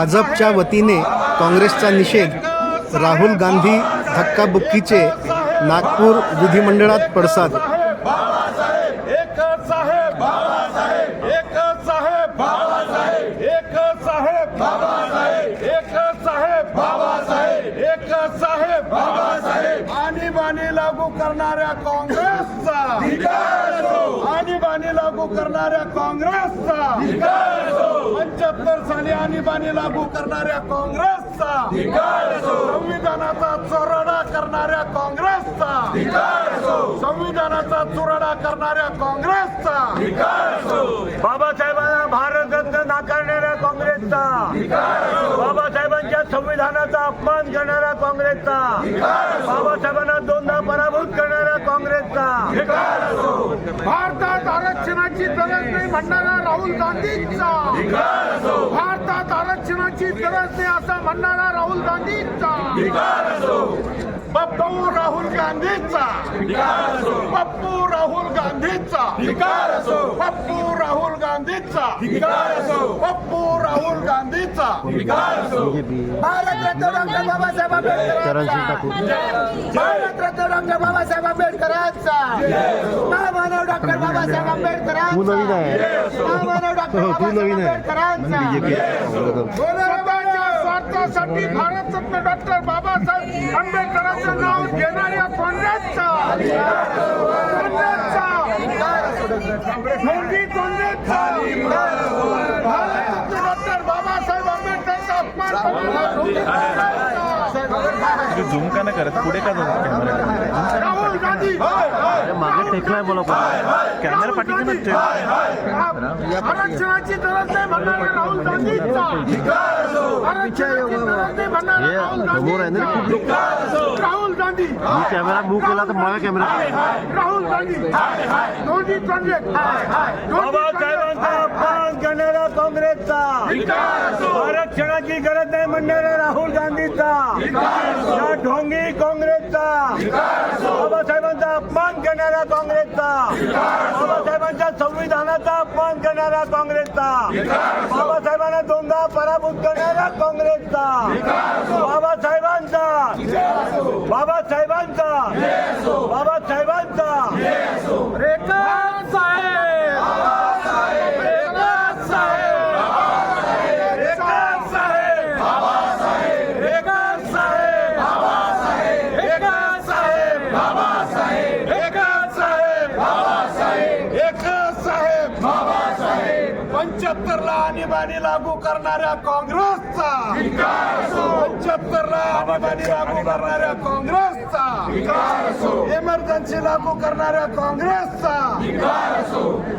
भाजपच्या वतीने काँग्रेसचा निषेध राहुल गांधी धक्काबुक्कीचे नागपूर विधिमंडळात पडसाद. लागू करणाऱ्या काँग्रेसचा. आणीबाणी लागू. करणाऱ्या काँग्रेसचा. पंच्याहत्तर साली आणीबाणी लागू करणाऱ्या काँग्रेसचा. संविधानाचा चोरडा करणाऱ्या काँग्रेसचा. संविधानाचा चुराडा करणाऱ्या काँग्रेसचा. बाबासाहेबांना भारतरत्न नाकारणाऱ्या काँग्रेसचा. बाबासाहेबांच्या संविधानाचा अपमान करणाऱ्या काँग्रेसचा. बाबासाहेबांना दोनदा पराभूत करणाऱ्या काँग्रेसचा. भारतात आरक्षणाची गरज नाही म्हणणारा राहुल गांधींचा. भारतात आरक्षणाची गरज नाही असं म्हणणारा राहुल गांधींचा. पप्पू राहुल गांधीचा. पप्पू राहुल गांधीचा. पप्पू राहुल गांधीचा. पप्पू राहुल गांधीचा. भारतरत्न डॉक्टर बाबासाहेब आंबेडकरांचा. भारतरत्न डॉक्टर बाबासाहेब आंबेडकरांचा. महामानव डॉक्टर बाबासाहेब आंबेडकरांचा. महामानव डॉक्टर बाबासाहेब आंबेडकरांचा. भारतरत्न डॉक्टर बाबासाहेब आंबेडकरांचं नाव घेणाऱ्या काँग्रेसचा मोदी डॉक्टर बाबासाहेब आंबेडकरांचा अपमान करणारा मोदी काँग्रेसचा. झूम का नाही करत पुढे का राहुल गांधी. मागे टेकलाय बोला कॅमेरा आरक्षणाची गरज नाही म्हणणारे राहुल गांधीचा. म्हणणारे समोर आहे ना? गांधी राहुल गांधी. मी कॅमेरा मूव केला तर माझा कॅमेरा. राहुल गांधी. दोन्ही करणारा काँग्रेसचा. आरक्षणाची गरज नाही म्हणणाऱ्या राहुल गांधीचा. या ढोंगी काँग्रेसचा. बाबासाहेबांचा अपमान करणारा काँग्रेसचा. बाबासाहेबांच्या संविधानाचा अपमान करणारा काँग्रेसचा. बाबासाहेबांना दोनदा पराभूत करणारा काँग्रेसचा. बाबासाहेबांचा बाबासाहेबांचा रेखा साहेब रेखा साहेब रेखा साहेब रेखा साहेब रेखा साहेब रेखा साहेब रेखा साहेब पंच्याहत्तर ला आणीबाणी लागू करणाऱ्या काँग्रेसचा. पंच्याहत्तर ला आणीबाणी लागू करणाऱ्या काँग्रेसचा. इमर्जन्सी लागू करणाऱ्या काँग्रेसचा.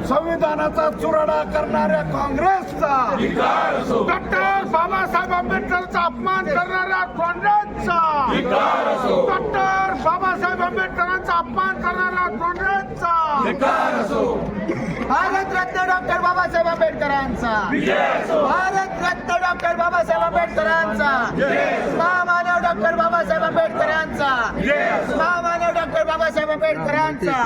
संविधानाचा चुराडा करणाऱ्या काँग्रेसचा. डॉक्टर बाबासाहेब आंबेडकरचा अपमान करणाऱ्या काँग्रेसचा. डॉक्टर बाबासाहेब आंबेडकरांचा अपमान करणाऱ्या काँग्रेसचा. भारतरत्न डॉक्टर बाबासाहेब आंबेडकरांचा. भारतरत्न डॉक्टर बाबासाहेब आंबेडकरांचा. महामानव डॉक्टर बाबासाहेब आंबेडकरांचा. महामानव डॉक्टर बाबासाहेब आंबेडकरांचा.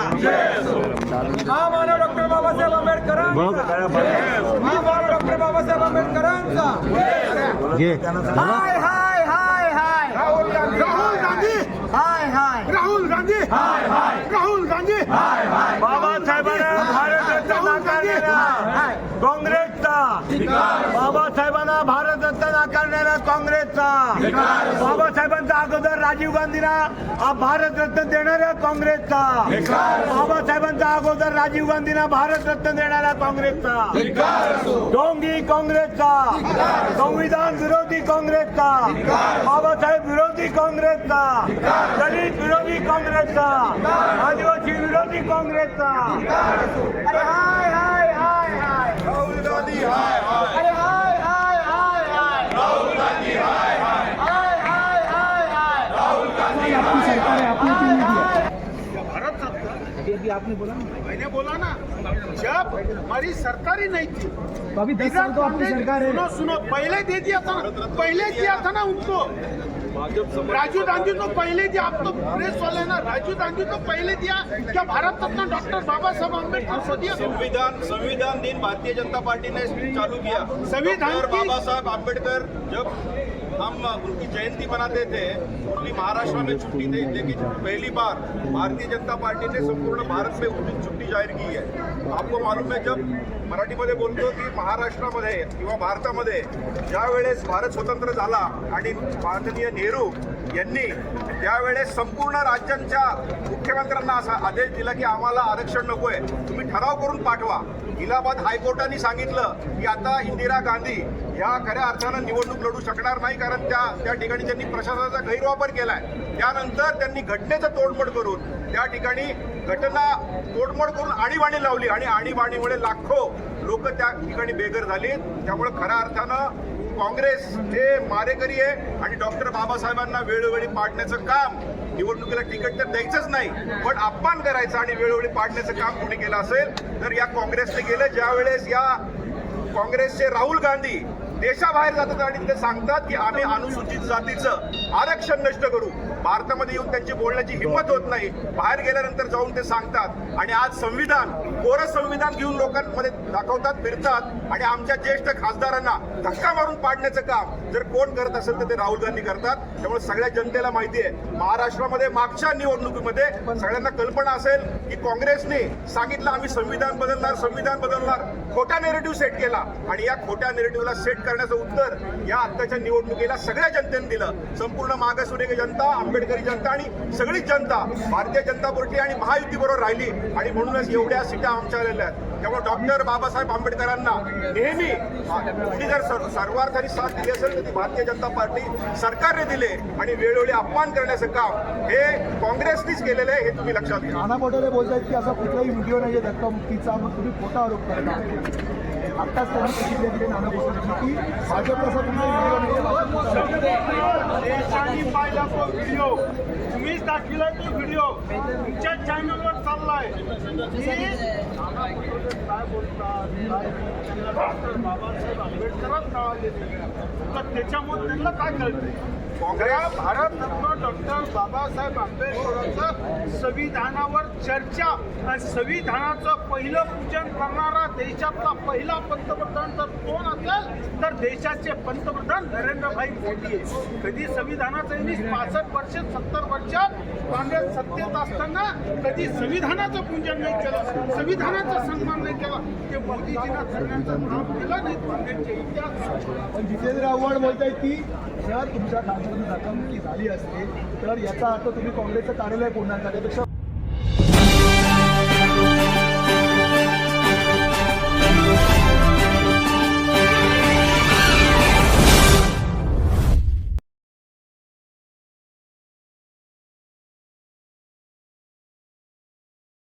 महामानव डॉक्टर बाबासाहेब आंबेडकरांचा. महामानव डॉक्टर बाबासाहेब आंबेडकरांचा हाय हाय हाय हाय. राहुल गांधी. राहुल गांधी हाय हाय. राहुल गांधी. हाय हाय. राहुल गांधी. हाय हाय बाबासाहेबांना भारतरत्न नाकारणारा काँग्रेसचा बाबासाहेबांना भारतरत्न नाकारणारा काँग्रेसचा. बाबासाहेबांचा अगोदर राजीव गांधींना भारतरत्न देणाऱ्या काँग्रेसचा. बाबासाहेबांचा अगोदर राजीव गांधींना भारतरत्न देणाऱ्या काँग्रेसचा. डोंगी काँग्रेसचा. संविधान विरोधी काँग्रेसचा. बाबासाहेब विरोधी काँग्रेसचा. दलित विरोधी काँग्रेसचा. आदिवासी विरोधी काँग्रेसचा अरे हाय हाय हाय हाय राहुल गांधी हाय हाय अरे हाय हाय हाय हाय राहुल गांधी हाय हाय हाय हाय हाय हाय राहुल गांधी आपकी सरकार है आपने क्यों नहीं दिया मैंने बोला ना जब हमारी सरकार ही नहीं थी अभी दस साल तो आपकी सरकार है। सुनो सुनो पहले दे दिया था ना पहले दिया था ना उनको। राजीव गांधी तो पहले दिया आप तो प्रेस वाले ना राजीव गांधी तो पहले दिया क्या भारत रत्न डॉक्टर बाबा साहब अम्बेडकर को दिया? संविधान संविधान दिन भारतीय जनता पार्टी ने चालू किया। संविधान बाबा साहब आम्बेडकर जब हम उनकी जयंती मनाते थे। पूरी महाराष्ट्र में छुट्टी थी लेकिन पहली बार भारतीय जनता पार्टी ने संपूर्ण भारत में उनकी छुट्टी जाहीर की है आपको मालूम है जब मराठीमध्ये बोलतो की महाराष्ट्रामध्ये किंवा भारतामध्ये ज्या वेळेस भारत स्वतंत्र झाला आणि माननीय नेहरू यांनी त्यावेळेस संपूर्ण राज्यांच्या मुख्यमंत्र्यांना असा आदेश दिला की आम्हाला आरक्षण नकोय. तुम्ही ठराव करून पाठवा. इलाहाबाद हायकोर्टाने सांगितलं की आता इंदिरा गांधी या खऱ्या अर्थानं निवडणूक लढू शकणार नाही कारण त्या त्या ठिकाणी त्यांनी प्रशासनाचा गैरवापर केलाय. त्यानंतर त्यांनी घटनेचं तोडमोड करून त्या ठिकाणी घटना तोडमोड करून आणीबाणी लावली आणि आणीबाणीमुळे लाखो लोक त्या ठिकाणी बेघर झाली त्यामुळे खऱ्या अर्थानं काँग्रेस हे मारेकरी आहे आणि डॉक्टर बाबासाहेबांना वेळोवेळी पाडण्याचं काम निवडणुकीला तिकीट तर द्यायचंच नाही पण अपमान करायचं आणि वेळोवेळी पाडण्याचं काम कुणी केलं असेल तर या काँग्रेसने केलं. ज्यावेळेस या काँग्रेसचे राहुल गांधी देशाबाहेर जातात आणि ते सांगतात की आम्ही अनुसूचित जातीचं आरक्षण नष्ट करू. भारतामध्ये येऊन त्यांची बोलण्याची हिंमत होत नाही. बाहेर गेल्यानंतर जाऊन ते सांगतात. आणि आज संविधान कोरं संविधान घेऊन लोकांमध्ये दाखवतात फिरतात. आणि आमच्या ज्येष्ठ खासदारांना धक्का मारून पाडण्याचं काम जर कोण करत असेल तर ते राहुल गांधी करतात. त्यामुळे सगळ्या जनतेला माहिती आहे महाराष्ट्रामध्ये मागच्या निवडणुकीमध्ये सगळ्यांना कल्पना असेल की काँग्रेसने सांगितलं आम्ही संविधान बदलणार संविधान बदलणार. खोटा नेरेटिव्ह सेट केला. आणि या खोट्या नेरेटिव्हला सेट करण्याचं उत्तर या आत्ताच्या निवडणुकीला सगळ्या जनतेने दिलं. संपूर्ण मागासवर्गीय जनता आंबेडकरी जनता आणि सगळीच जनता भारतीय जनता पार्टी आणि महायुतीबरोबर राहिली. आणि म्हणूनच एवढ्या सीटा आमच्या आलेल्या आहेत. त्यामुळे डॉक्टर बाबासाहेब आंबेडकरांना नेहमी कुणी जर सर्वार्थाने साथ दिली असेल तर ती भारतीय जनता पार्टी सरकारने दिले आणि वेळोवेळी अपमान करण्याचं काम हे काँग्रेसनीच केलेलं आहे हे तुम्ही लक्षात घ्या. नाना पटोले बोलतायत की असा कुठलाही व्हिडिओ नाहीये धक्कामुक्कीचा मग तुम्ही खोटा आरोप करता. आत्ताच त्यांनी प्रतिक्रिया दिली नाना पटोले की भाजप असा तुमचा व्हिडिओ नाहीये देशाने पाहिला तो व्हिडिओ तुम्हीच दाखविलाय तो व्हिडिओ तुमच्या चॅनलवर चाललाय. काय बोलतात बाबासाहेब आंबेडकरच नावाले तर त्याच्यामुळे त्यांना काय कळतंय? काँग्रेस भारत रत्न डॉक्टर बाबासाहेब आंबेडकरांचं संविधानावर चर्चा आणि संविधानाचं पहिलं पूजन करणारा देशातला पहिला पंतप्रधान जर कोण असेल तर देशाचे पंतप्रधान नरेंद्रभाई मोदी आहे कधी संविधानाचं यांनी पासष्ट वर्ष सत्तर वर्षात काँग्रेस सत्तेत असताना कधी संविधानाचं पूजन नाही केलं संविधानाचा सन्मान नाही केला. ते मोदीजींना करण्याचं काम केलं नाही काँग्रेसचे इतिहास पण जितेंद्र आव्हाड बोलतायत की जर तुमच्या खासदार दाखल झाली असते तर याचा अर्थ तुम्ही काँग्रेसचं कार्यालय पूर्ण झाले